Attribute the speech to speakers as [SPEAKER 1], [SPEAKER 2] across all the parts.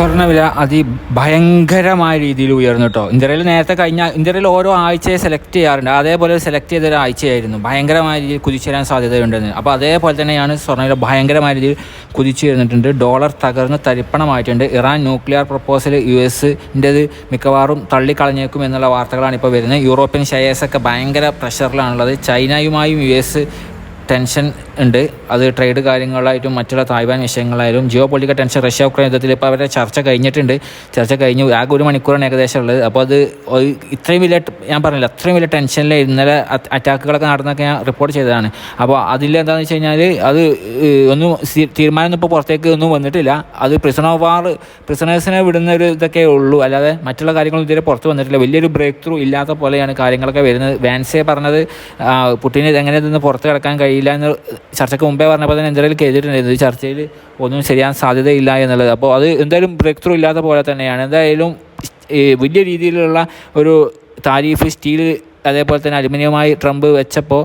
[SPEAKER 1] സ്വർണവില അതിഭയങ്കരമായ രീതിയിൽ ഉയർന്നു കേട്ടോ ഇന്ത്യയിൽ നേരത്തെ കഴിഞ്ഞ ഇന്ത്യയിൽ ഓരോ ആഴ്ചയെ സെലക്ട് ചെയ്യാറുണ്ട്. അതേപോലെ സെലക്ട് ചെയ്തൊരു ആഴ്ചയായിരുന്നു. ഭയങ്കരമായ രീതിയിൽ കുതിച്ചുവരാൻ സാധ്യതയുണ്ടെന്ന്. അപ്പോൾ അതേപോലെ തന്നെയാണ് സ്വർണവില ഭയങ്കരമായ രീതിയിൽ കുതിച്ചു വരുന്നിട്ടുണ്ട് ഡോളർ തകർന്ന് തരിപ്പണമായിട്ടുണ്ട്. ഇറാൻ ന്യൂക്ലിയർ പ്രപ്പോസൽ യു എസിന്റെത് മിക്കവാറും തള്ളിക്കളഞ്ഞേക്കും എന്നുള്ള വാർത്തകളാണ് ഇപ്പോൾ വരുന്നത്. യൂറോപ്യൻ ഷെയർസൊക്കെ ഭയങ്കര പ്രഷറിലാണുള്ളത് ചൈനയുമായും യു എസ് ടെൻഷൻ ഉണ്ട്. അത് ട്രേഡ് കാര്യങ്ങളായിട്ടും മറ്റുള്ള Taiwan വിഷയങ്ങളായാലും geo political tension Russia Ukraine യുദ്ധത്തിൽ ഇപ്പോൾ അവരുടെ ചർച്ച കഴിഞ്ഞിട്ടുണ്ട്. ചർച്ച കഴിഞ്ഞു. ആകെ ഒരു മണിക്കൂറാണ് ഏകദേശം ഉള്ളത്. അപ്പോൾ അത് ഇത്രയും വലിയ ഞാൻ പറഞ്ഞില്ല അത്രയും വലിയ ടെൻഷനിൽ ഇന്നലെ അറ്റാക്കുകളൊക്കെ നടന്നൊക്കെ ഞാൻ റിപ്പോർട്ട് ചെയ്തതാണ്. അപ്പോൾ അതിൽ എന്താണെന്ന് വെച്ച് കഴിഞ്ഞാൽ അത് ഒന്നും തീരുമാനം ഇപ്പോൾ പുറത്തേക്ക് ഒന്നും വന്നിട്ടില്ല. അത് പ്രിസൺ ഓഫ് വാർ പ്രിസണേഴ്സിനെ വിടുന്ന ഒരു ഇതൊക്കെ ഉള്ളൂ. അല്ലാതെ മറ്റുള്ള കാര്യങ്ങളൊന്നും ഇതുവരെ പുറത്ത് വന്നിട്ടില്ല. വലിയൊരു ബ്രേക്ക് ത്രൂ ഇല്ലാത്ത പോലെയാണ് കാര്യങ്ങളൊക്കെ വരുന്നത്. വാൻസെ പറഞ്ഞത് പുട്ടിനെ ഇതെങ്ങനെ ഇതൊന്ന് പുറത്ത് കിടക്കാൻ കഴിയില്ല എന്ന് ചർച്ചയ്ക്ക് മുമ്പേ പറഞ്ഞപ്പോൾ തന്നെ എന്തെങ്കിലും കേട്ടിട്ടുണ്ടായിരുന്നു ഈ ചർച്ചയിൽ ഒന്നും ശരിയാൻ സാധ്യതയില്ല എന്നുള്ളത്. അപ്പോൾ അത് എന്തായാലും ബ്രേക്ക് ത്രൂ ഇല്ലാത്ത പോലെ തന്നെയാണ്. എന്തായാലും വലിയ രീതിയിലുള്ള ഒരു താരീഫ് സ്റ്റീൽ അതേപോലെ തന്നെ അലുമിനിയമായി ട്രംപ് വെച്ചപ്പോൾ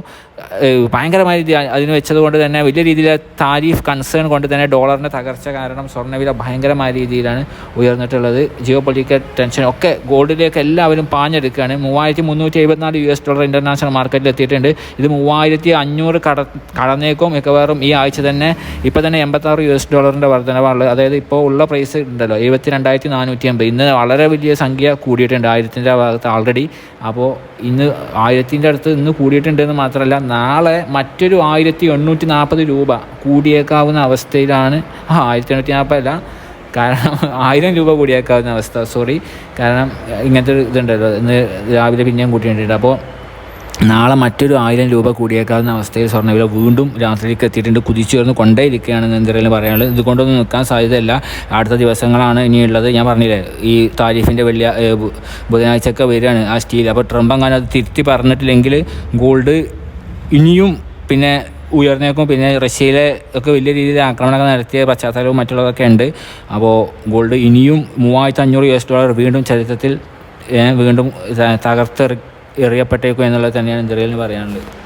[SPEAKER 1] ഭയങ്കരമായ അതിന് വെച്ചത് കൊണ്ട് തന്നെ വലിയ രീതിയിലെ താരിഫ് കൺസേൺ കൊണ്ട് തന്നെ ഡോളറിന്റെ തകർച്ച കാരണം സ്വർണവില ഭയങ്കരമായ രീതിയിലാണ് ഉയർന്നിട്ടുള്ളത്. ജിയോ പൊളിറ്റിക്കൽ ടെൻഷൻ ഒക്കെ ഗോൾഡിലേക്ക് എല്ലാവരും പാഞ്ഞെടുക്കുകയാണ്. മൂവായിരത്തി മുന്നൂറ്റി എഴുപത്തിനാല് യു എസ് ഡോളർ ഇന്റർനാഷണൽ മാർക്കറ്റിൽ എത്തിയിട്ടുണ്ട്. ഇത് മൂവായിരത്തി അഞ്ഞൂറ് കട കടന്നേക്കും മിക്കവാറും ഈ ആഴ്ച തന്നെ. ഇപ്പോൾ തന്നെ എൺപത്താറ് യു എസ് ഡോളറിന്റെ വർധനവാണുള്ളത്. അതായത് ഇപ്പോൾ ഉള്ള പ്രൈസ് ഉണ്ടല്ലോ എഴുപത്തി രണ്ടായിരത്തി നാനൂറ്റി അമ്പത് ഇന്ന് വളരെ വലിയ സംഖ്യ കൂടിയിട്ടുണ്ട് ആയിരത്തിന്റെ ഭാഗത്ത് ആൾറെഡി അപ്പോൾ ഇന്ന് ആയിരത്തിന്റെ അടുത്ത് ഇന്ന് കൂടിയിട്ടുണ്ടെന്ന് മാത്രമല്ല നാളെ മറ്റൊരു ആയിരത്തി എണ്ണൂറ്റി നാൽപ്പത് രൂപ കൂടിയേക്കാവുന്ന അവസ്ഥയിലാണ്. ആയിരത്തി എണ്ണൂറ്റി നാൽപ്പതല്ല കാരണം ആയിരം രൂപ കൂടിയേക്കാവുന്ന അവസ്ഥ. സോറി കാരണം ഇങ്ങനത്തെ ഒരു ഇതുണ്ടല്ലോ. ഇന്ന് രാവിലെ പിന്നെയും കൂട്ടിയിട്ടുണ്ട്. അപ്പോൾ നാളെ മറ്റൊരു ആയിരം രൂപ കൂടിയേക്കാവുന്ന അവസ്ഥയിൽ സ്വർണവില വീണ്ടും രാത്രിയിലേക്ക് എത്തിയിട്ടുണ്ട്. കുതിച്ചുയർന്ന് കൊണ്ടേയിരിക്കുകയാണെന്ന് എന്തെങ്കിലും പറയാനുള്ളത്. ഇതുകൊണ്ടൊന്നും നിൽക്കാൻ സാധ്യതയല്ല. അടുത്ത ദിവസങ്ങളാണ് ഇനിയുള്ളത്. ഞാൻ പറഞ്ഞില്ലേ ഈ താരിഫിന്റെ വലിയ ബുധനാഴ്ചയൊക്കെ വരികയാണ് ആ സ്റ്റീൽ. അപ്പോൾ ട്രംപ് അങ്ങനെ അത് തിരുത്തി പറഞ്ഞിട്ടില്ലെങ്കിൽ ഗോൾഡ് ഇനിയും പിന്നെ ഉയർന്നേക്കും. പിന്നെ റഷ്യയിലെ ഒക്കെ വലിയ രീതിയിൽ ആക്രമണങ്ങൾ നടത്തിയ പശ്ചാത്തലവും മറ്റുള്ളതൊക്കെ ഉണ്ട്. അപ്പോൾ ഗോൾഡ് ഇനിയും മൂവായിരത്തി അഞ്ഞൂറ് യു എസ് ഡോളർ വീണ്ടും ചരിത്രത്തിൽ വീണ്ടും തകർത്ത് എറിയപ്പെട്ടേക്കും എന്നുള്ളത് തന്നെയാണ് ഇന്ത്യയിൽ പറയാനുള്ളത്.